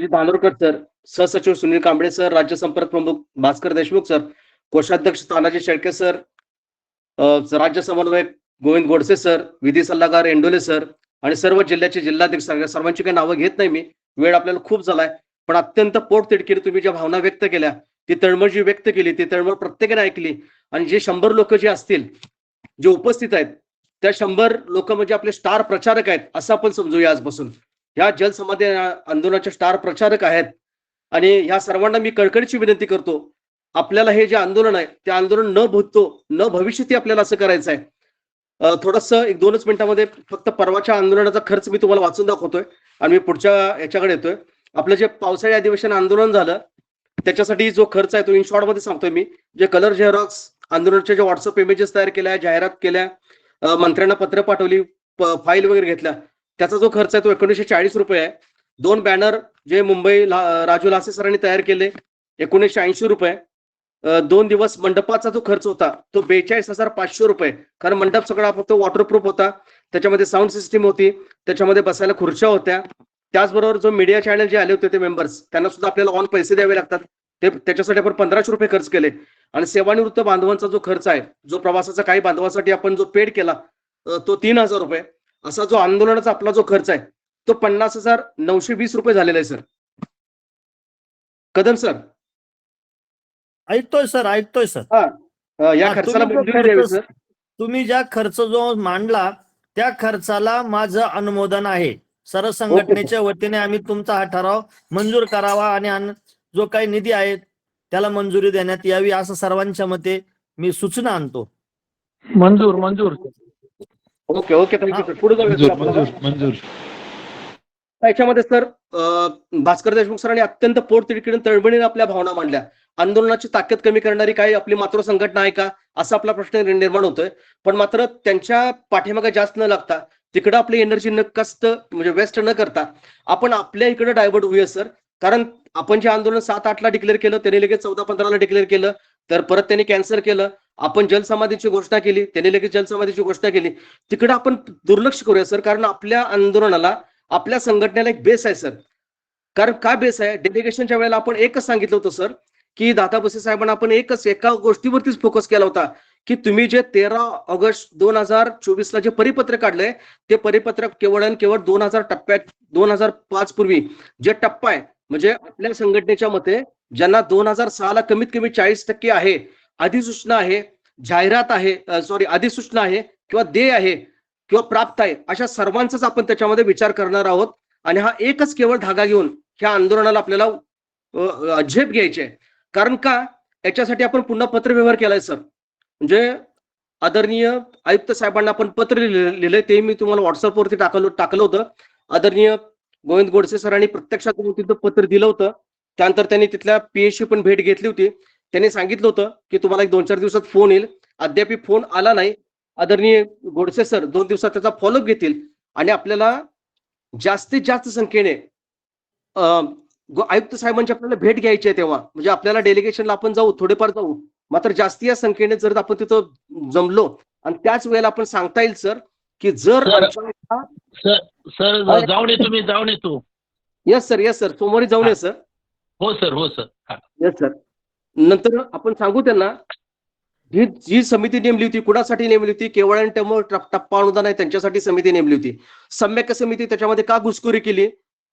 म्हणजे अभिजित धानोरकर सर सहसचिव सुनील कांबळे सर राज्य संपर्क प्रमुख भास्कर देशमुख सर कोषाध्यक्ष तानाजी शेळके सर राज्य समन्वयक गोविंद गोडसे सर विधी सल्लागार एंडोले सर आणि सर्व जिल्ह्याचे जिल्हाध्यक्ष सर्वांची काही नावं घेत नाही मी. वेळ आपल्याला खूप झालाय. पण अत्यंत पोट तिडकीने तुम्ही ज्या भावना व्यक्त केल्या ती तळमळ जी व्यक्त केली ती तळमळ प्रत्येकाने ऐकली. आणि जे शंभर लोक जे असतील जे उपस्थित आहेत त्या शंभर लोक म्हणजे आपले स्टार प्रचारक आहेत असं आपण समजूया आजपासून. ह्या जलसमाधी आंदोलनाचे स्टार प्रचारक आहेत. आणि ह्या सर्वांना मी कळकळीची विनंती करतो आपल्याला हे जे आंदोलन आहे ते आंदोलन न भूतो न भविष्यती आपल्याला असं करायचं आहे थोडस एक दोनच मिनिटामध्ये फक्त परवाच्या आंदोलनाचा खर्च मी तुम्हाला वाचून दाखवतोय आणि मी पुढच्या याच्याकडे येतोय. आपलं जे पावसाळी अधिवेशन आंदोलन झालं त्याच्यासाठी जो खर्च आहे तो इन शॉर्टमध्ये सांगतोय मी. जे कलर झेरॉक्स आंदोलनाच्या जे व्हॉट्सअप इमेजेस तयार केल्या जाहिरात केल्या मंत्र्यांना पत्र पाठवली फाईल वगैरे घेतल्या त्याचा जो खर्च आहे तो एकोणीसशे चाळीस रुपये आहे. दोन बॅनर जे मुंबई ला- राजू लासे सरांनी तयार केले एकोणीसशे ऐंशी रुपये. दोन दिवस मंडपाचा जो खर्च होता तो बेचाळीस हजार पाचशे रुपये. कारण मंडप सगळा फक्त वॉटरप्रूफ होता. त्याच्यामध्ये साऊंड सिस्टीम होती. त्याच्यामध्ये बसायला खुर्च्या होत्या. त्याचबरोबर जो मीडिया चॅनल जे आले होते ते मेंबर्स त्यांना सुद्धा आपल्याला ऑन पैसे द्यावे लागतात. ते त्याच्यासाठी आपण पंधराशे रुपये खर्च केले. आणि सेवानिवृत्त बांधवांचा जो खर्च आहे जो प्रवासाचा काही बांधवासाठी आपण जो पेड केला तो तीन हजार रुपये. असा जो आंदोलनाचा आपला जो खर्च आहे तो पन्नास हजार नऊशे वीस रुपये झालेला आहे सर. कदम सर. ऐकतोय सर ऐकतोय सर. या हा, खर्चाला तुम्ही जो मंजुरी द्यावी खर्च- सर. तुम्ही ज्या खर्च जो मांडला त्या खर्चाला माझं अनुमोदन आहे. सर्व संघटनेच्या वतीने आम्ही तुमचा हा ठराव मंजूर करावा आणि जो काही निधी आहे त्याला मंजुरी देण्यात यावी असं सर्वांच्या मते मी सूचना आणतो. मंजूर मंजूर. ओके ओके थँक्यू सर पुढे जाऊया मंजूर याच्यामध्ये सर भास्कर देशमुख सरांनी अत्यंत पोट तिडकीने तळबळीने आपल्या भावना मांडल्या. आंदोलनाची ताकद कमी करणारी काही आपली मात्र संघटना आहे का? असा आपला प्रश्न निर्माण होतोय. पण मात्र त्यांच्या पाठीमागे जास्त न लागता तिकडं आपली एनर्जी न कस्त म्हणजे वेस्ट न करता आपण आपल्या इकडे डायव्हर्ट होऊया सर कारण आपण जे आंदोलन सात आठला डिक्लेअर केलं त्यांनी लगेच चौदा पंधराला डिक्लेअर केलं तर परत त्यांनी कॅन्सल केलं आपण जलसमाधीची घोषणा केली त्यांनी लगेच जलसमाधीची घोषणा केली. तिकडे आपण दुर्लक्ष करूया सर कारण आपल्या आंदोलनाला आपल्या संघटनेला एक बेस आहे सर. कारण काय बेस आहे? डेलिगेशनच्या वेळेला आपण एकच सांगितलं होतं सर की दादा बसे साहेबांना आपण एकच एका गोष्टीवरतीच फोकस केला होता की तुम्ही जे तेरा ऑगस्ट दोन हजार चोवीस ला जे परिपत्र काढलंय ते परिपत्रक केवळ आणि केवळ दोन हजार टप्प्यात दोन हजार पाच पूर्वी जे टप्पा आहे म्हणजे आपल्या संघटनेच्या मते ज्यांना दोन हजार सहा ला कमीत कमी चाळीस टक्के आहे अधिसूचना आहे जाहिरात आहे सॉरी अधिसूचना आहे किंवा देय आहे किंवा प्राप्त आहे अशा सर्वांचाच आपण त्याच्यामध्ये विचार करणार आहोत. आणि हा एकच केवळ धागा घेऊन ह्या आंदोलनाला आपल्याला झेप घ्यायची आहे. कारण का? याच्यासाठी आपण पुन्हा पत्रव्यवहार केलाय सर. म्हणजे आदरणीय आयुक्त साहेबांना आपण पत्र लिहिलंय ते मी तुम्हाला व्हॉट्सअपवरती टाकलं टाकलं होतं. आदरणीय गोविंद गोडसे सरांनी प्रत्यक्षात तिथं पत्र दिलं होतं. त्यानंतर त्यांनी तिथल्या पीएचची पण भेट घेतली होती. त्यांनी सांगितलं होतं की तुम्हाला एक दोन चार दिवसात फोन येईल. अद्याप फोन आला नाही. आदरणीय गोडसे सर दोन दिवसात त्याचा फॉलोअप घेतील. आणि आपल्याला जास्तीत जास्त संख्येने आयुक्त साहेबांची आपल्याला भेट घ्यायची आहे तेव्हा. म्हणजे आपल्याला डेलिगेशनला आपण जाऊ थोडेफार जाऊ. मात्र जास्ती या संख्येने जर आपण तिथं जमलो आणि त्याच वेळेला आपण सांगता येईल सर की जर सर. सर जाऊन येतो मी जाऊन येतो येस सर येस सर सोमवारी जाऊन ये सर हो सर हो सर हा. येस सर नंतर आपण सांगू त्यांना जी जी समिती नेमली होती कुणासाठी नेमली होती? केवळ आणि त्यामुळे टप्पा अनुदान आहे त्यांच्यासाठी समिती नेमली होती. सम्यक समिती त्याच्यामध्ये का घुसखोरी केली?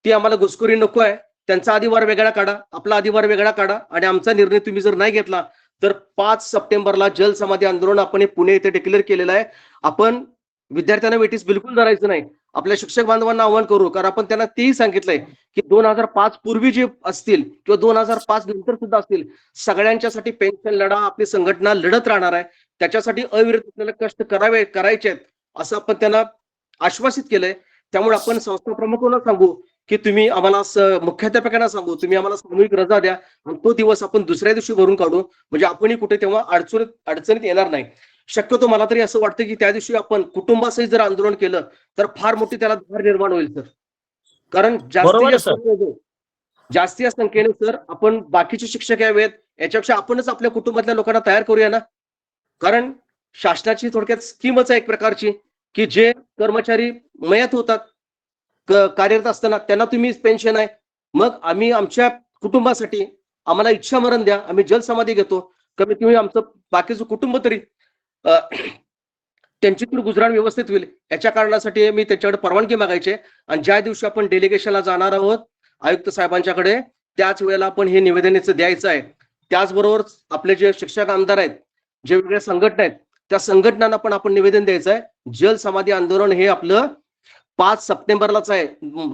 ती आम्हाला घुसखोरी नको आहे. त्यांचा अधिवार वेगळा काढा आपला अधिवार वेगळा काढा आणि आमचा निर्णय तुम्ही जर नाही घेतला तर पाच सप्टेंबरला जल समाधी आंदोलन आपण हे पुणे इथे डिक्लेअर केलेलं आहे. आपण विद्यार्थ्यांना वेटीस बिलकुल धरायचं नाही. आपल्या शिक्षक बांधवांना आव्हान करू कारण आपण त्यांना तेही सांगितलंय की दोन हजार पाच पूर्वी जे असतील किंवा दोन हजार पाच नंतर सुद्धा असतील सगळ्यांच्यासाठी पेन्शन लढा आपली संघटना लढत राहणार आहे. त्याच्यासाठी अविरत आपल्याला कष्ट करावे करायचे आहेत असं आपण त्यांना आश्वासित केलंय. त्यामुळे आपण संस्था प्रमुखांना सांगू की तुम्ही आम्हाला मुख्याध्यापकांना सांगू तुम्ही आम्हाला सामूहिक रजा द्या आणि तो दिवस आपण दुसऱ्या दिवशी भरून काढू. म्हणजे आपणही कुठे तेव्हा अडचणीत अडचणीत येणार नाही. शक्यतो मला तरी असं वाटतं की त्या दिवशी आपण कुटुंबासहित जर आंदोलन केलं तर फार मोठी त्याला धार निर्माण होईल सर. कारण जास्तीत जास्त जास्तीत संख्येने सर आपण बाकीचे शिक्षक यावेत. याच्यापेक्षा आपणच आपल्या कुटुंबातल्या लोकांना तयार करूया ना? कारण शासनाची थोडक्यात स्कीमच आहे एक प्रकारची की जे कर्मचारी मयत होतात कार्यरत असताना त्यांना तुम्ही पेन्शन आहे. मग आम्ही आमच्या कुटुंबासाठी आम्हाला इच्छा मरण द्या. आम्ही जलसमाधी घेतो. कमीत कमी आमचं बाकीचं कुटुंब तरी त्यांची तर गुजराण व्यवस्थित होईल. याच्या कारणासाठी मी त्याच्याकडे परवानगी मागायचे आणि ज्या दिवशी आपण डेलिगेशनला जाणार आहोत आयुक्त साहेबांच्याकडे त्याच वेळेला आपण हे निवेदनेचं द्यायचं आहे. त्याचबरोबर आपले जे शिक्षक आमदार आहेत जे वेगळ्या संघटना आहेत त्या संघटनांना पण आपण निवेदन द्यायचं आहे. जल समाधी आंदोलन हे आपलं पाच सप्टेंबरलाच आहे.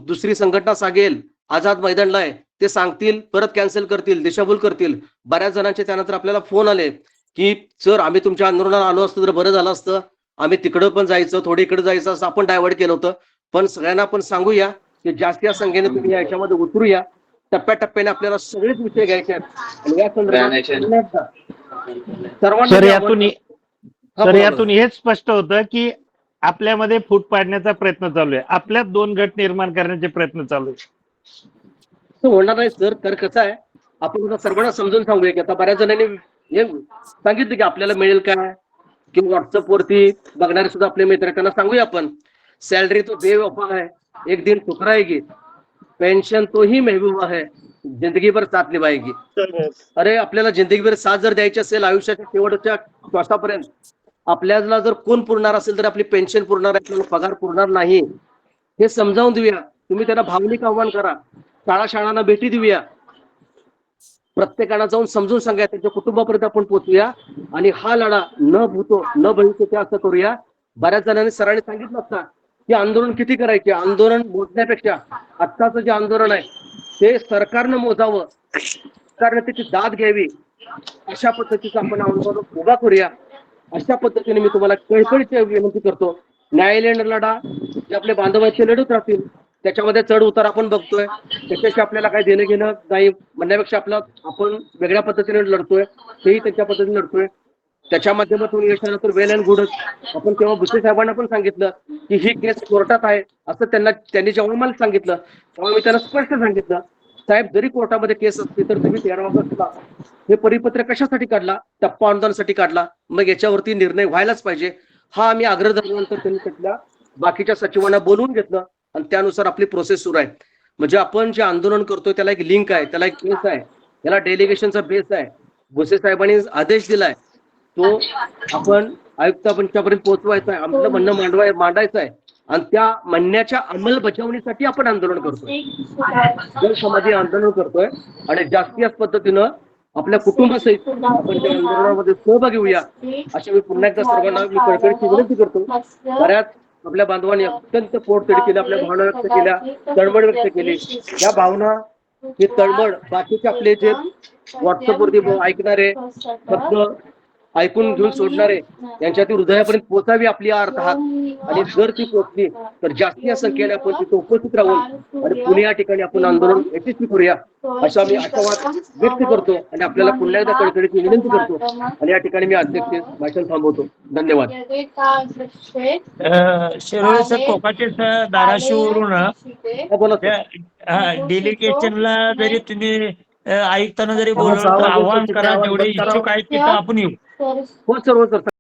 दुसरी संघटना सांगेल आझाद मैदानला आहे. ते सांगतील परत कॅन्सल करतील दिशाभूल करतील. बऱ्याच जणांचे त्यानंतर आपल्याला फोन आले. की सर आम्ही तुमच्या आंदोलनाला आलो असतो तर बरं झालं असतं. आम्ही तिकडं पण जायचं थोडं इकडे जायचं असं आपण डायव्हर्ट केलं होतं. पण सगळ्यांना आपण सांगूया की जास्त संख्येने तुम्ही याच्यामध्ये उतरूया. टप्प्याटप्प्याने आपल्याला सगळेच विषय घ्यायचे आहेत. आणि या संदर्भात सर्वांना यातून हा, हेच स्पष्ट होतं की आपल्यामध्ये फूट पाडण्याचा प्रयत्न चालू आहे. आपल्यात दोन गट निर्माण करण्याचे प्रयत्न चालू आहे होणार नाही सर. तर कसं आहे? आपण सर्वांना समजून सांगूया की आता बऱ्याच जणांनी हे सांगितलं की आपल्याला मिळेल काय? किंवा व्हॉट्सअप वरती बघणारे सुद्धा आपले मित्र त्यांना सांगूया आपण. सैलरी तो बेवफा है एक दिन ठुकराएगी पेंशन तो ही महबूबा है जिंदगी भर साथ निभाएगी अरे आपल्याला जिंदगीभर साथ जर द्यायची असेल आयुष्याच्या शेवटच्या श्वासापर्यंत आपल्याला जर कोण पुरणार असेल तर आपली पेन्शन पुरणार आहे आपल्याला पगार पुरणार नाही. हे समजावून देऊया. तुम्ही त्यांना भावनिक आव्हान करा. शाळा शाळांना भेटी देऊया. प्रत्येकाला जाऊन समजून सांगा त्यांच्या कुटुंबापर्यंत आपण पोहोचूया. आणि हा लढा न भूतो न भविष्य असं करूया. बऱ्याच जणांनी सरांनी सांगितलं असता की आंदोलन किती करायचे? आंदोलन मोजण्यापेक्षा आत्ताचं जे आंदोलन आहे ते सरकारनं मोजावं. सरकारनं त्याची दाद घ्यावी. अशा पद्धतीचं आपण आंदोलन उभा करूया. अशा पद्धतीने मी तुम्हाला कळकळीची विनंती करतो. न्यायालयीन लढा जे आपले बांधव लढत राहतील. त्याच्यामध्ये चढ उतार आपण बघतोय. त्याच्याशी आपल्याला काही देणं घेणं नाही म्हणण्यापेक्षा आपलं आपण वेगळ्या पद्धतीने लढतोय. तेही त्यांच्या पद्धतीने लढतोय. त्याच्या माध्यमातून यश आलं तर वेल अँड गुडच आपण तेव्हा भुसे साहेबांना पण सांगितलं की ही केस कोर्टात आहे असं त्यांना त्यांनी जेव्हा मला सांगितलं तेव्हा मी त्यांना स्पष्ट सांगितलं साहेब जरी कोर्टामध्ये केस असते तर तुम्ही तेरा ऑगस्टला हे परिपत्र कशासाठी काढला? टप्पा आंदोलनासाठी काढला? मग याच्यावरती निर्णय व्हायलाच पाहिजे. हा आम्ही आग्रह धरल्यानंतर त्यांनी त्यातल्या बाकीच्या सचिवांना बोलवून घेतलं. आणि त्यानुसार आपली प्रोसेस सुरू आहे. म्हणजे आपण जे आंदोलन करतोय त्याला एक लिंक आहे त्याला एक केस आहे त्याला डेलिगेशनचा बेस आहे. भुसे साहेबांनी आदेश दिलाय. तो आपण आयुक्त आयुक्तापर्यंत पोहोचवायचा आहे आपलं म्हणणं मांडवाय मांडायचं आहे आणि त्या म्हणण्याच्या अंमलबजावणीसाठी आपण आंदोलन करतोय. जल समाधी आंदोलन करतोय आणि जास्तीत पद्धतीनं आपल्या कुटुंबासहित आपण त्या आंदोलनामध्ये सहभागी होऊया अशा मी पुन्हा एकदा सर्वांना मी कळकळीची विनंती करतो. बऱ्याच आपल्या बांधवांनी अत्यंत पोटतिड केली आपल्या भावना व्यक्त केल्या तळमळ व्यक्त केली. या भावना ही तळमळ बाकीचे आपले जे व्हॉट्सअपवरती ऐकणारे फक्त ऐकून घेऊन सोडणारे यांच्यातील हृदयापर्यंत पोहोचावी आपली अर्थ हात आणि जर ती पोहोचली तर जास्तीत संख्येने आपण तिथे उपस्थित राहून आणि पुणे या ठिकाणी आपण आंदोलन यशस्वी करूया असा मी आशावाद व्यक्त करतो आणि आपल्याला पुन्हा एकदा कळकळीची विनंती करतो आणि या ठिकाणी मी अध्यक्ष भाषण थांबवतो धन्यवाद शिरोळे सर कोकाटे सर धाराशिववरून बोला सर. डेलिगेशनला जरी तुम्ही अ, आयुक्तांना जरी बोलवलं आव्हान करा जेवढे. इच्छुक आहेत तिथं आपण येऊ हो सर हो सर